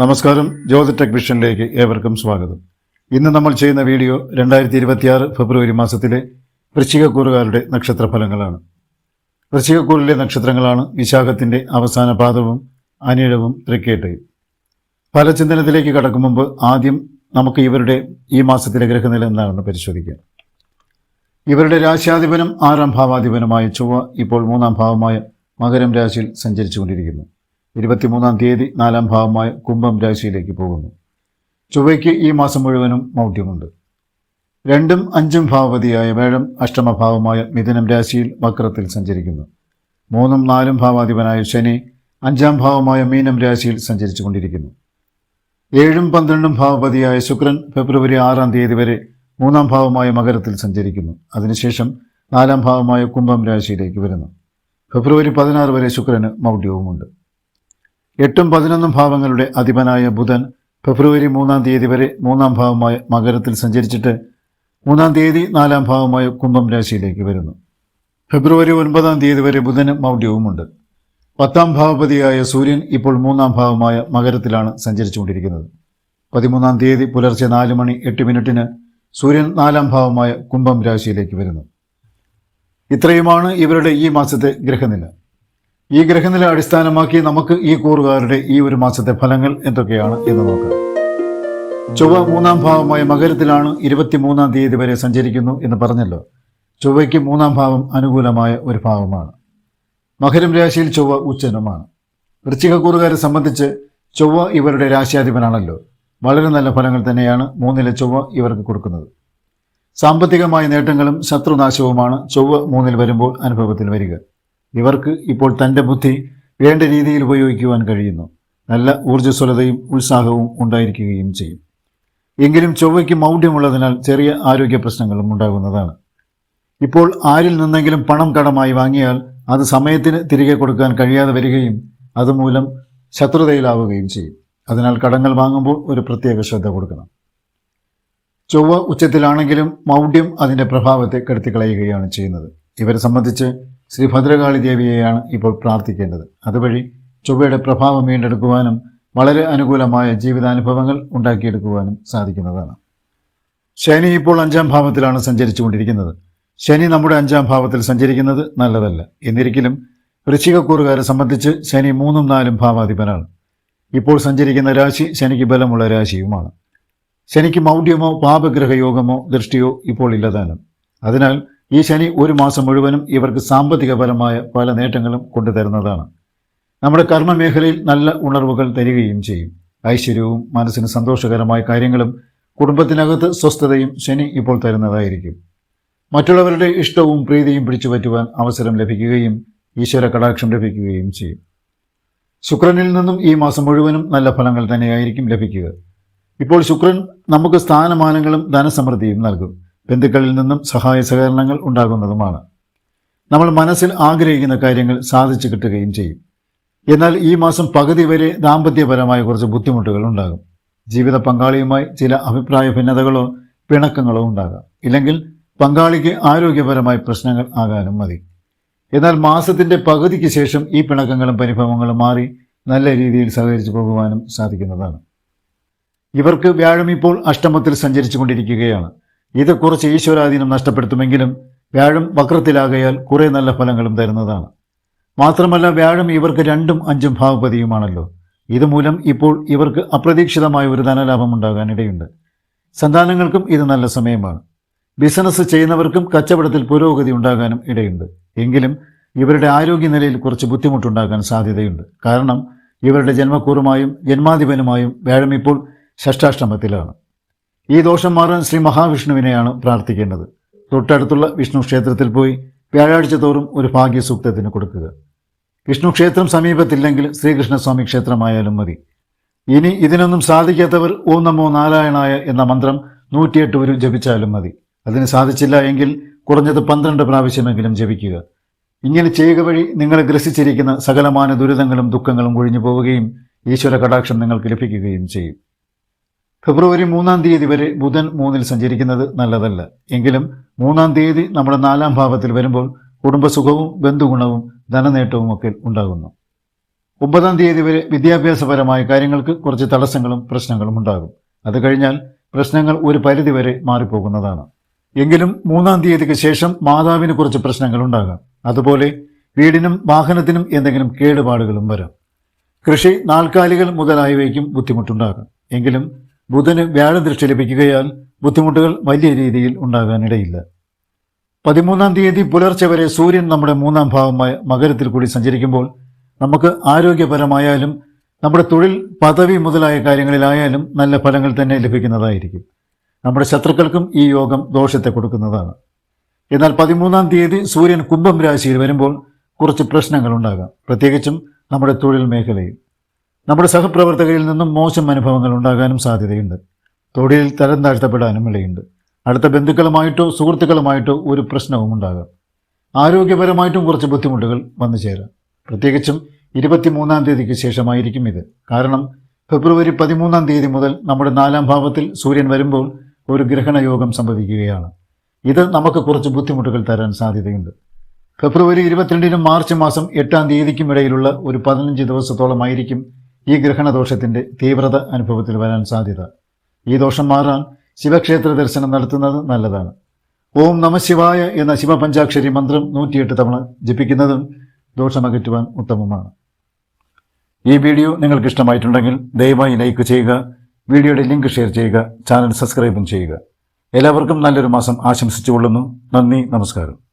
നമസ്കാരം. ജ്യോതി ടെക് വിഷനിലേക്ക് ഏവർക്കും സ്വാഗതം. ഇന്ന് നമ്മൾ ചെയ്യുന്ന വീഡിയോ രണ്ടായിരത്തി ഇരുപത്തിയാറ് ഫെബ്രുവരി മാസത്തിലെ വൃശ്ചികക്കൂറുകാരുടെ നക്ഷത്രഫലങ്ങളാണ്. വൃശ്ചികക്കൂറിലെ നക്ഷത്രങ്ങളാണ് വിശാഖത്തിന്റെ അവസാന പാദവും അനിഴവും തൃക്കേട്ടയും. ഫലചിന്തനത്തിലേക്ക് കടക്കും മുമ്പ് ആദ്യം നമുക്ക് ഇവരുടെ ഈ മാസത്തിലെ ഗ്രഹനില എന്താണെന്ന് പരിശോധിക്കാം. ഇവരുടെ രാശ്യാധിപനും ആറാം ഭാവാധിപനുമായ ചൊവ്വ ഇപ്പോൾ മൂന്നാം ഭാവമായ മകരം രാശിയിൽ സഞ്ചരിച്ചുകൊണ്ടിരിക്കുന്നു. ഇരുപത്തിമൂന്നാം തീയതി നാലാം ഭാവമായ കുംഭം രാശിയിലേക്ക് പോകുന്നു. ചൊവ്വയ്ക്ക് ഈ മാസം മുഴുവനും മൗഢ്യമുണ്ട്. രണ്ടും അഞ്ചും ഭാവപതിയായ വേഴം അഷ്ടമഭാവമായ മിഥുനം രാശിയിൽ വക്രത്തിൽ സഞ്ചരിക്കുന്നു. മൂന്നും നാലും ഭാവാധിപനായ ശനി അഞ്ചാം ഭാവമായ മീനം രാശിയിൽ സഞ്ചരിച്ചു കൊണ്ടിരിക്കുന്നു. ഏഴും പന്ത്രണ്ടും ഭാവപതിയായ ശുക്രൻ ഫെബ്രുവരി ആറാം തീയതി വരെ മൂന്നാം ഭാവമായ മകരത്തിൽ സഞ്ചരിക്കുന്നു. അതിനുശേഷം നാലാം ഭാവമായ കുംഭം രാശിയിലേക്ക് വരുന്നു. ഫെബ്രുവരി പതിനാറ് വരെ ശുക്രന് മൗഢ്യവുമുണ്ട്. എട്ടും പതിനൊന്നും ഭാവങ്ങളുടെ അധിപനായ ബുധൻ ഫെബ്രുവരി മൂന്നാം തീയതി വരെ മൂന്നാം ഭാവമായ മകരത്തിൽ സഞ്ചരിച്ചിട്ട് മൂന്നാം തീയതി നാലാം ഭാവമായ കുംഭം രാശിയിലേക്ക് വരുന്നു. ഫെബ്രുവരി ഒൻപതാം തീയതി വരെ ബുധന് മൗഢ്യവുമുണ്ട്. പത്താം ഭാവപതിയായ സൂര്യൻ ഇപ്പോൾ മൂന്നാം ഭാവമായ മകരത്തിലാണ് സഞ്ചരിച്ചുകൊണ്ടിരിക്കുന്നത്. പതിമൂന്നാം തീയതി പുലർച്ചെ നാല് മണി എട്ട് മിനിറ്റിന് സൂര്യൻ നാലാം ഭാവമായ കുംഭം രാശിയിലേക്ക് വരുന്നു. ഇത്രയുമാണ് ഇവരുടെ ഈ മാസത്തെ ഗ്രഹനില ഈ ഗ്രഹനില അടിസ്ഥാനമാക്കി നമുക്ക് ഈ കൂറുകാരുടെ ഈ ഒരു മാസത്തെ ഫലങ്ങൾ എന്തൊക്കെയാണ് എന്ന് നോക്കാം. ചൊവ്വ മൂന്നാം ഭാവമായ മകരത്തിലാണ് ഇരുപത്തിമൂന്നാം തീയതി വരെ സഞ്ചരിക്കുന്നു എന്ന് പറഞ്ഞല്ലോ. ചൊവ്വയ്ക്ക് മൂന്നാം ഭാവം അനുകൂലമായ ഒരു ഭാവമാണ്. മകരം രാശിയിൽ ചൊവ്വ ഉച്ചനുമാണ്. വൃശ്ചികക്കൂറുകാരെ സംബന്ധിച്ച് ചൊവ്വ ഇവരുടെ രാശിയാധിപനാണല്ലോ. വളരെ നല്ല ഫലങ്ങൾ തന്നെയാണ് മൂന്നിലെ ചൊവ്വ ഇവർക്ക് കൊടുക്കുന്നത്. സാമ്പത്തികമായ നേട്ടങ്ങളും ശത്രുനാശവുമാണ് ചൊവ്വ മൂന്നിൽ വരുമ്പോൾ അനുഭവത്തിൽ വരിക. ഇവർക്ക് ഇപ്പോൾ തന്റെ ബുദ്ധി വേണ്ട രീതിയിൽ ഉപയോഗിക്കുവാൻ കഴിയുന്നു. നല്ല ഊർജസ്വലതയും ഉത്സാഹവും ഉണ്ടായിരിക്കുകയും ചെയ്യും. എങ്കിലും ചൊവ്വയ്ക്ക് മൗഢ്യമുള്ളതിനാൽ ചെറിയ ആരോഗ്യ പ്രശ്നങ്ങളും ഉണ്ടാകുന്നതാണ്. ഇപ്പോൾ ആരിൽ നിന്നെങ്കിലും പണം കടമായി വാങ്ങിയാൽ അത് സമയത്തിന് തിരികെ കൊടുക്കാൻ കഴിയാതെ വരികയും അതുമൂലം ശത്രുതയിലാവുകയും ചെയ്യും. അതിനാൽ കടങ്ങൾ വാങ്ങുമ്പോൾ ഒരു പ്രത്യേക ശ്രദ്ധ കൊടുക്കണം. ചൊവ്വ ഉച്ചത്തിലാണെങ്കിലും മൗഢ്യം അതിന്റെ പ്രഭാവത്തെ കെടുത്തിക്കളയുകയാണ് ചെയ്യുന്നത്. ഇവരെ സംബന്ധിച്ച് ശ്രീ ഭദ്രകാളി ദേവിയെയാണ് ഇപ്പോൾ പ്രാർത്ഥിക്കേണ്ടത്. അതുവഴി ചൊവ്വയുടെ പ്രഭാവം വീണ്ടെടുക്കുവാനും വളരെ അനുകൂലമായ ജീവിതാനുഭവങ്ങൾ ഉണ്ടാക്കിയെടുക്കുവാനും സാധിക്കുന്നതാണ്. ശനി ഇപ്പോൾ അഞ്ചാം ഭാവത്തിലാണ് സഞ്ചരിച്ചുകൊണ്ടിരിക്കുന്നത്. ശനി നമ്മുടെ അഞ്ചാം ഭാവത്തിൽ സഞ്ചരിക്കുന്നത് നല്ലതല്ല. എന്നിരിക്കലും വൃശ്ചികക്കൂറുകാരെ സംബന്ധിച്ച് ശനി മൂന്നും നാലും ഭാവാധിപനാണ്. ഇപ്പോൾ സഞ്ചരിക്കുന്ന രാശി ശനിക്ക് ബലമുള്ള രാശിയുമാണ്. ശനിക്ക് മൗഢ്യമോ പാപഗ്രഹയോഗമോ ദൃഷ്ടിയോ ഇപ്പോൾ ഇല്ലതാനും അതിനാൽ ഈ ശനി ഒരു മാസം മുഴുവനും ഇവർക്ക് സാമ്പത്തികപരമായ പല നേട്ടങ്ങളും കൊണ്ടുതരുന്നതാണ്. നമ്മുടെ കർമ്മമേഖലയിൽ നല്ല ഉണർവുകൾ തരികയും ചെയ്യും. ഐശ്വര്യവും മനസ്സിന് സന്തോഷകരമായ കാര്യങ്ങളും കുടുംബത്തിനകത്ത് സ്വസ്ഥതയും ശനി ഇപ്പോൾ തരുന്നതായിരിക്കും. മറ്റുള്ളവരുടെ ഇഷ്ടവും പ്രീതിയും പിടിച്ചുപറ്റുവാൻ അവസരം ലഭിക്കുകയും ഈശ്വര കടാക്ഷം ലഭിക്കുകയും ചെയ്യും. ശുക്രനിൽ നിന്നും ഈ മാസം മുഴുവനും നല്ല ഫലങ്ങൾ തന്നെയായിരിക്കും ലഭിക്കുക. ഇപ്പോൾ ശുക്രൻ നമുക്ക് സ്ഥാനമാനങ്ങളും ധനസമൃദ്ധിയും നൽകും. ബന്ധുക്കളിൽ നിന്നും സഹായ സഹകരണങ്ങൾ ഉണ്ടാകുന്നതുമാണ്. നമ്മൾ മനസ്സിൽ ആഗ്രഹിക്കുന്ന കാര്യങ്ങൾ സാധിച്ചു കിട്ടുകയും ചെയ്യും. എന്നാൽ ഈ മാസം പകുതി വരെ ദാമ്പത്യപരമായ കുറച്ച് ബുദ്ധിമുട്ടുകൾ ഉണ്ടാകും. ജീവിത പങ്കാളിയുമായി ചില അഭിപ്രായ ഭിന്നതകളോ പിണക്കങ്ങളോ ഉണ്ടാകാം. ഇല്ലെങ്കിൽ പങ്കാളിക്ക് ആരോഗ്യപരമായ പ്രശ്നങ്ങൾ ആകാനും മതി. എന്നാൽ മാസത്തിന്റെ പകുതിക്ക് ശേഷം ഈ പിണക്കങ്ങളും പരിഭവങ്ങളും മാറി നല്ല രീതിയിൽ സഹകരിച്ചു പോകുവാനും സാധിക്കുന്നതാണ്. ഇവർക്ക് വ്യാഴം ഇപ്പോൾ അഷ്ടമത്തിൽ സഞ്ചരിച്ചു കൊണ്ടിരിക്കുകയാണ്. ഇത് കുറച്ച് ഈശ്വരാധീനം നഷ്ടപ്പെടുത്തുമെങ്കിലും വ്യാഴം വക്രത്തിലാകയാൽ കുറെ നല്ല ഫലങ്ങളും തരുന്നതാണ്. മാത്രമല്ല വ്യാഴം ഇവർക്ക് രണ്ടും അഞ്ചും ഭാവപതിയുമാണല്ലോ ഇതുമൂലം ഇപ്പോൾ ഇവർക്ക് അപ്രതീക്ഷിതമായ ഒരു ധനലാഭം ഉണ്ടാകാനിടയുണ്ട്. സന്താനങ്ങൾക്കും ഇത് നല്ല സമയമാണ്. ബിസിനസ് ചെയ്യുന്നവർക്കും കച്ചവടത്തിൽ പുരോഗതി ഉണ്ടാകാനും ഇടയുണ്ട്. എങ്കിലും ഇവരുടെ ആരോഗ്യനിലയിൽ കുറച്ച് ബുദ്ധിമുട്ടുണ്ടാകാൻ സാധ്യതയുണ്ട്. കാരണം ഇവരുടെ ജന്മക്കൂറുമായും ജന്മാധിപനുമായും വ്യാഴം ഇപ്പോൾ ഷഷ്ടാഷ്ടമത്തിലാണ്. ഈ ദോഷം മാറാൻ ശ്രീ മഹാവിഷ്ണുവിനെയാണ് പ്രാർത്ഥിക്കേണ്ടത്. തൊട്ടടുത്തുള്ള വിഷ്ണു ക്ഷേത്രത്തിൽ പോയി വ്യാഴാഴ്ച തോറും ഒരു ഭാഗ്യസൂക്തത്തിന് കൊടുക്കുക. വിഷ്ണു ക്ഷേത്രം സമീപത്തില്ലെങ്കിൽ ശ്രീകൃഷ്ണസ്വാമി ക്ഷേത്രമായാലും മതി. ഇനി ഇതിനൊന്നും സാധിക്കാത്തവർ ഓം നമോ നാരായണായ എന്ന മന്ത്രം നൂറ്റിയെട്ട് ഒരു ജപിച്ചാലും മതി. അതിന് സാധിച്ചില്ല എങ്കിൽ കുറഞ്ഞത് പന്ത്രണ്ട് പ്രാവശ്യമെങ്കിലും ജപിക്കുക. ഇങ്ങനെ ചെയ്യുക വഴി നിങ്ങളെ ഗ്രസിച്ചിരിക്കുന്ന സകലമാന ദുരിതങ്ങളും ദുഃഖങ്ങളും ഒഴിഞ്ഞു പോവുകയും ഈശ്വര കടാക്ഷം നിങ്ങൾക്ക് ലഭിക്കുകയും ചെയ്യും. ഫെബ്രുവരി മൂന്നാം തീയതി വരെ ബുധൻ മൂന്നിൽ സഞ്ചരിക്കുന്നത് നല്ലതല്ല. എങ്കിലും മൂന്നാം തീയതി നമ്മുടെ നാലാം ഭാവത്തിൽ വരുമ്പോൾ കുടുംബസുഖവും ബന്ധുഗുണവും ധനനേട്ടവും ഒക്കെ ഉണ്ടാകുന്നു. ഒമ്പതാം തീയതി വരെ വിദ്യാഭ്യാസപരമായ കാര്യങ്ങൾക്ക് കുറച്ച് തടസ്സങ്ങളും പ്രശ്നങ്ങളും ഉണ്ടാകും. അത് കഴിഞ്ഞാൽ പ്രശ്നങ്ങൾ ഒരു പരിധിവരെ മാറിപ്പോകുന്നതാണ്. എങ്കിലും മൂന്നാം തീയതിക്ക് ശേഷം മാതാവിന് കുറച്ച് പ്രശ്നങ്ങൾ ഉണ്ടാകാം. അതുപോലെ വീടിനും വാഹനത്തിനും എന്തെങ്കിലും കേടുപാടുകളും വരാം. കൃഷി നാൽക്കാലികൾ മുതലായവയ്ക്കും ബുദ്ധിമുട്ടുണ്ടാകാം. എങ്കിലും ബുധന് വ്യാഴദൃഷ്ടി ലഭിക്കുകയാൽ ബുദ്ധിമുട്ടുകൾ വലിയ രീതിയിൽ ഉണ്ടാകാനിടയില്ല. പതിമൂന്നാം തീയതി പുലർച്ചെ വരെ സൂര്യൻ നമ്മുടെ മൂന്നാം ഭാവമായ മകരത്തിൽ കൂടി സഞ്ചരിക്കുമ്പോൾ നമുക്ക് ആരോഗ്യപരമായാലും നമ്മുടെ തൊഴിൽ പദവി മുതലായ കാര്യങ്ങളിലായാലും നല്ല ഫലങ്ങൾ തന്നെ ലഭിക്കുന്നതായിരിക്കും. നമ്മുടെ ശത്രുക്കൾക്കും ഈ യോഗം ദോഷത്തെ കൊടുക്കുന്നതാണ്. എന്നാൽ പതിമൂന്നാം തീയതി സൂര്യൻ കുംഭം രാശിയിൽ വരുമ്പോൾ കുറച്ച് പ്രശ്നങ്ങൾ ഉണ്ടാകാം. പ്രത്യേകിച്ചും നമ്മുടെ തൊഴിൽ മേഖലയിൽ. നമ്മുടെ സഹപ്രവർത്തകരിൽ നിന്നും മോശം അനുഭവങ്ങൾ ഉണ്ടാകാനും സാധ്യതയുണ്ട്. തൊഴിലിൽ തരം താഴ്ത്തപ്പെടാനും ഇടയുണ്ട്. അടുത്ത ബന്ധുക്കളുമായിട്ടോ സുഹൃത്തുക്കളുമായിട്ടോ ഒരു പ്രശ്നവും ഉണ്ടാകാം. ആരോഗ്യപരമായിട്ടും കുറച്ച് ബുദ്ധിമുട്ടുകൾ വന്നു ചേരാം. പ്രത്യേകിച്ചും ഇരുപത്തിമൂന്നാം തീയതിക്ക് ശേഷമായിരിക്കും ഇത്. കാരണം ഫെബ്രുവരി പതിമൂന്നാം തീയതി മുതൽ നമ്മുടെ നാലാം ഭാവത്തിൽ സൂര്യൻ വരുമ്പോൾ ഒരു ഗ്രഹണയോഗം സംഭവിക്കുകയാണ്. ഇത് നമുക്ക് കുറച്ച് ബുദ്ധിമുട്ടുകൾ തരാൻ സാധ്യതയുണ്ട്. ഫെബ്രുവരി ഇരുപത്തിരണ്ടിനും മാർച്ച് മാസം എട്ടാം തീയതിക്കും ഇടയിലുള്ള ഒരു പതിനഞ്ച് ദിവസത്തോളമായിരിക്കും ഈ ഗ്രഹണദോഷത്തിന്റെ തീവ്രത അനുഭവത്തിൽ വരാൻ സാധ്യത. ഈ ദോഷം മാറാൻ ശിവക്ഷേത്ര ദർശനം നടത്തുന്നത് നല്ലതാണ്. ഓം നമശിവായ എന്ന ശിവപഞ്ചാക്ഷരി മന്ത്രം നൂറ്റിയെട്ട് തവണ ജപിക്കുന്നതും ദോഷമകറ്റുവാൻ ഉത്തമമാണ്. ഈ വീഡിയോ നിങ്ങൾക്ക് ഇഷ്ടമായിട്ടുണ്ടെങ്കിൽ ദയവായി ലൈക്ക് ചെയ്യുക വീഡിയോയുടെ ലിങ്ക് ഷെയർ ചെയ്യുക ചാനൽ സബ്സ്ക്രൈബും ചെയ്യുക. എല്ലാവർക്കും നല്ലൊരു മാസം ആശംസിച്ചുകൊള്ളുന്നു. നന്ദി നമസ്കാരം.